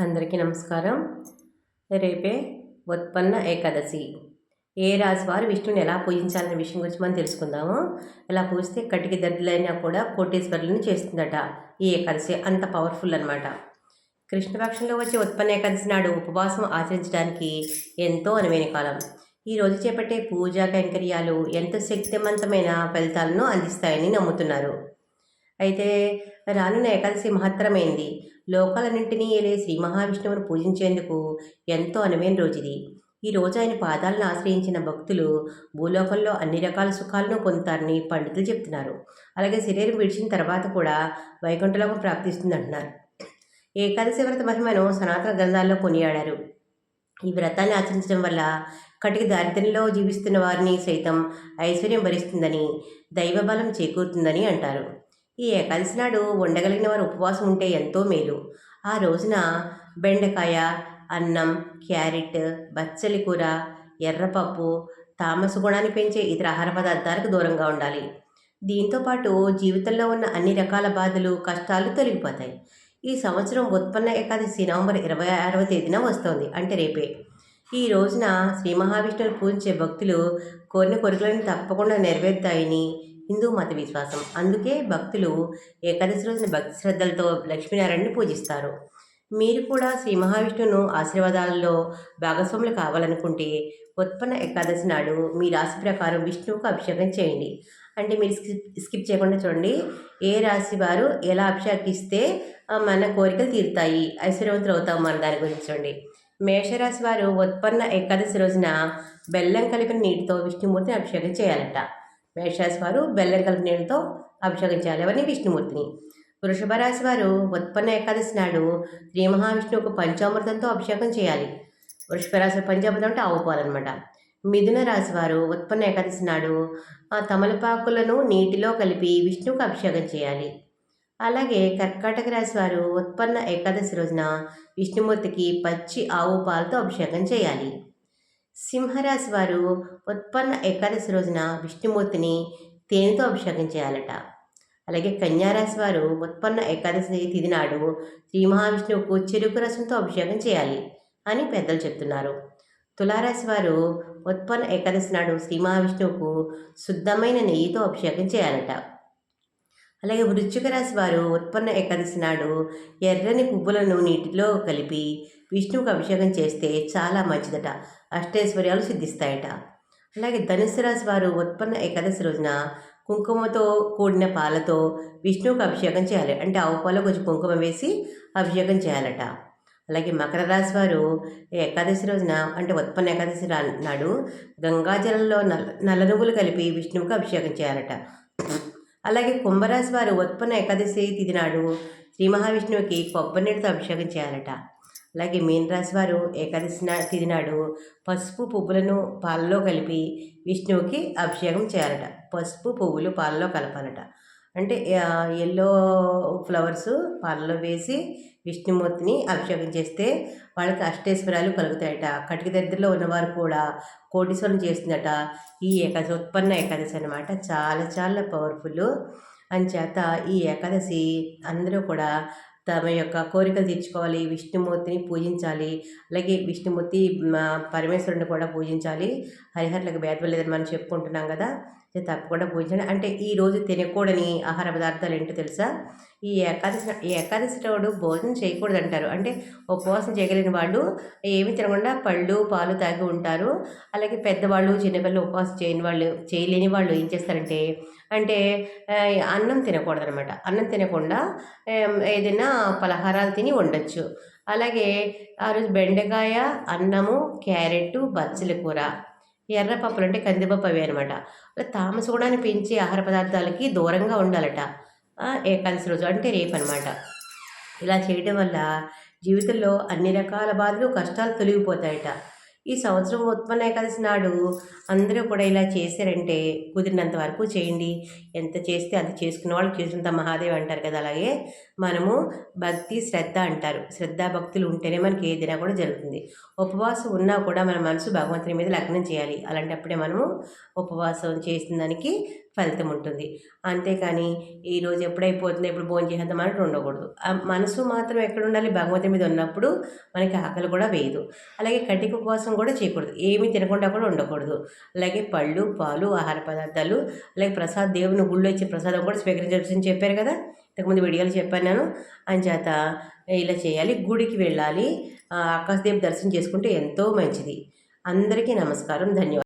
అందరికీ నమస్కారం. రేపే ఉత్పన్న ఏకాదశి. ఏ రాశి వారు విష్ణుని ఎలా పూజించాలనే విషయం గురించి మనం తెలుసుకుందాము. ఎలా పూజిస్తే కటికి దద్దులైనా కూడా కోటేశ్వరులను చేస్తుందట. ఈ ఏకాదశి అంత పవర్ఫుల్ అనమాట కృష్ణపక్షంలో వచ్చే ఉత్పన్న ఏకాదశి నాడు ఉపవాసం ఆచరించడానికి ఎంతో అనువైన కాలం. ఈ రోజు చేపట్టే పూజా కైంకర్యాలు ఎంత శక్తివంతమైన ఫలితాలను అందిస్తాయని నమ్ముతున్నారు. అయితే రానున్న ఏకాదశి మహత్తరమైంది. లోకాలన్నింటినీ ఏలే శ్రీ మహావిష్ణువును పూజించేందుకు ఎంతో అనువైన రోజుది. ఈ రోజు ఆయన పాదాలను ఆశ్రయించిన భక్తులు భూలోకంలో అన్ని రకాల సుఖాలను పొందుతారని పండితులు చెప్తున్నారు. అలాగే శరీరం విడిచిన తర్వాత కూడా వైకుంఠలోకం ప్రాప్తిస్తుంది అంటున్నారు ఏకాదశి వ్రత మహిమను సనాతన గ్రంథాల్లో కొనియాడారు. ఈ వ్రతాన్ని ఆచరించడం వల్ల కటికి దారిద్ర్యంలో జీవిస్తున్న వారిని సైతం ఐశ్వర్యం భరిస్తుందని దైవబలం చేకూరుతుందని అంటారు. ఈ ఏకాదశి నాడు ఉండగలిగిన వారు ఉపవాసం ఉంటే ఎంతో మేలు. ఆ రోజున బెండకాయ అన్నం క్యారెట్ బచ్చలి కూర ఎర్రపప్పు తామస గుణాన్ని పెంచే ఇతర ఆహార పదార్థాలకు దూరంగా ఉండాలి. దీంతోపాటు జీవితంలో ఉన్న అన్ని రకాల బాధలు కష్టాలు తొలగిపోతాయి. ఈ సంవత్సరం ఉత్పన్న ఏకాదశి నవంబర్ ఇరవై ఆరవ తేదీన వస్తోంది అంటే రేపే. ఈ రోజున శ్రీ మహావిష్ణువుని పూజించే భక్తులు కోరిన కోరికలను తప్పకుండా నెరవేరుతాయని హిందూ మత విశ్వాసం. అందుకే భక్తులు ఏకాదశి రోజున భక్తి శ్రద్ధలతో లక్ష్మీనారాయణని పూజిస్తారు. మీరు కూడా శ్రీ మహావిష్ణువును ఆశీర్వాదాలలో భాగస్వాములు కావాలనుకుంటే ఉత్పన్న ఏకాదశి నాడు మీ రాశి ప్రకారం విష్ణువుకు అభిషేకం చేయండి. అంటే మీరు స్కిప్ స్కిప్ చేయకుండా చూడండి. ఏ రాశి వారు ఎలా అభిషేకిస్తే మన కోరికలు తీరుతాయి. ఐశ్వర్యవంతులు అవుతాం మన దాని గురించి చూడండి. మేషరాశి వారు ఉత్పన్న ఏకాదశి రోజున బెల్లం కలిపిన నీటితో విష్ణుమూర్తిని అభిషేకం చేయాలట. మేషరాశి వారు బెల్లం కలిపి నీళ్ళతో అభిషేకం చేయాలి విష్ణుమూర్తిని. వృషభ రాశి వారు ఉత్పన్న ఏకాదశి నాడు శ్రీ మహావిష్ణువుకు పంచామృతంతో అభిషేకం చేయాలి. వృషభ రాశి పంచామృతం అంటే ఆవుపాలనమాట మిథున రాశి వారు ఉత్పన్న ఏకాదశి నాడు ఆ తమలపాకులను నీటిలో కలిపి విష్ణువుకు అభిషేకం చేయాలి. అలాగే కర్కాటక రాశి వారు ఉత్పన్న ఏకాదశి రోజున విష్ణుమూర్తికి పచ్చి ఆవు పాలతో అభిషేకం చేయాలి. సింహరాశి వారు ఉత్పన్న ఏకాదశి రోజున విష్ణుమూర్తిని తేనెతో అభిషేకం చేయాలట. అలాగే కన్యారాశి వారు ఉత్పన్న ఏకాదశి తిథి నాడు శ్రీ మహావిష్ణువుకు చెరుకు రసంతో అభిషేకం చేయాలి అని పెద్దలు చెప్తున్నారు. తులారాశి వారు ఉత్పన్న ఏకాదశి నాడు శ్రీ మహావిష్ణువుకు శుద్ధమైన నెయ్యితో అభిషేకం చేయాలట. అలాగే వృశ్చిక రాశి వారు ఉత్పన్న ఏకాదశి నాడు ఎర్రని పువ్వులను నీటిలో కలిపి విష్ణువుకు అభిషేకం చేస్తే చాలా మంచిదట. అష్టైశ్వర్యాలు సిద్ధిస్తాయట. అలాగే ధనుసు రాశి వారు ఉత్పన్న ఏకాదశి రోజున కుంకుమతో కూడిన పాలతో విష్ణువుకు అభిషేకం చేయాలి. అంటే ఆవు పాలు కొంచెం కుంకుమ వేసి అభిషేకం చేయాలట. అలాగే మకర రాశి వారు ఏకాదశి రోజున అంటే ఉత్పన్న ఏకాదశి నాడు గంగాజలంలో నల్ల నల్ల నువ్వులు కలిపి విష్ణువుకు అభిషేకం చేయాలట. అలాగే కుంభరాశి వారు ఉత్పన్న ఏకాదశి తిథి నాడు శ్రీ మహావిష్ణువుకి కొబ్బరి నీటితో అభిషేకం చేయాలట. అలాగే మీన వారు ఏకాదశి నా తిథి నాడు పసుపు పువ్వులను పాలలో కలిపి విష్ణువుకి అభిషేకం చేయాలట. పసుపు పువ్వులు పాలలో కలపాలట. అంటే ఎల్లో ఫ్లవర్స్ పాలలో వేసి విష్ణుమూర్తిని అభిషేకం చేస్తే వాళ్ళకి అష్టేశ్వరాలు కలుగుతాయట. కటిక దరిద్రలో ఉన్నవారు కూడా కోటీశ్వరం చేస్తుందట. ఈ ఏకాదశి ఉత్పన్న ఏకాదశి అనమాట చాలా చాలా పవర్ఫుల్ అంచేత ఈ ఏకాదశి అందరూ కూడా తమ యొక్క కోరికలు తీర్చుకోవాలి విష్ణుమూర్తిని పూజించాలి అలాగే విష్ణుమూర్తి పరమేశ్వరుని కూడా పూజించాలి. హరిహర్లకు భేదం లేదని మనం చెప్పుకుంటున్నాం కదా. తప్పకుండా పూజించండి అంటే ఈరోజు తినకూడని ఆహార పదార్థాలు ఏంటో తెలుసా? ఈ ఏకాదశి ఈ ఏకాదశి రోజు భోజనం చేయకూడదు అంటారు అంటే ఉపవాసం చేయగలిగిన వాళ్ళు ఏమి తినకుండా పళ్ళు పాలు తాగి ఉంటారు. అలాగే పెద్దవాళ్ళు చిన్నపిల్లలు ఉపవాసం చేయని వాళ్ళు చేయలేని వాళ్ళు ఏం చేస్తారంటే అంటే అన్నం తినకూడదు అనమాట అన్నం తినకుండా ఏదైనా పలహారాలు తిని ఉండొచ్చు. అలాగే ఆ రోజు బెండకాయ అన్నము క్యారెట్ బచ్చలి కూర ఎర్రపప్పులు అంటే కందిపప్పు అవి అనమాట. తామస గుణాన్ని పెంచే ఆహార పదార్థాలకి దూరంగా ఉండాలట. ఏకాదశి రోజు అంటే రేపు అనమాట ఇలా చేయడం వల్ల జీవితంలో అన్ని రకాల బాధలు కష్టాలు తొలగిపోతాయట. ఈ సంవత్సరం ఉత్పన్న ఏకాదశి నాడు అందరూ కూడా ఇలా చేశారంటే కుదిరినంత వరకు చేయండి. ఎంత చేస్తే అంత చేసుకున్న వాళ్ళు చేసినంత మహాదేవ్ అంటారు కదా అలాగే మనము భక్తి శ్రద్ధ అంటారు. శ్రద్ధ భక్తులు ఉంటేనే మనకి ఏదైనా కూడా జరుగుతుంది. ఉపవాసం ఉన్నా కూడా మన మనసు భగవంతుని మీద లగ్నం చేయాలి. అలాంటప్పుడే మనము ఉపవాసం చేసిన దానికి ఫలితం ఉంటుంది. అంతేకాని ఈరోజు ఎప్పుడైపోతుంది ఎప్పుడు భోజనం చేసేద్దాం అన్నట్టు ఉండకూడదు. ఆ మనసు మాత్రం ఎక్కడ ఉండాలి? భగవంతుడి మీద ఉన్నప్పుడు మనకి ఆకలి కూడా వేయదు. అలాగే కటిక ఉపవాసం కూడా చేయకూడదు. ఏమీ తినకుండా కూడా ఉండకూడదు. అలాగే పళ్ళు పాలు ఆహార పదార్థాలు అలాగే ప్రసాద్ దేవుని గుళ్ళో ఇచ్చే ప్రసాదం కూడా స్వీకరించాల్సింది చెప్పారు కదా? ఇంతకుముందు వీడియోలు చెప్పాను నేను. అంచేత ఇలా చేయాలి. గుడికి వెళ్ళాలి. ఆకాశదేవి దర్శనం చేసుకుంటే ఎంతో మంచిది. అందరికీ నమస్కారం. ధన్యవాదాలు.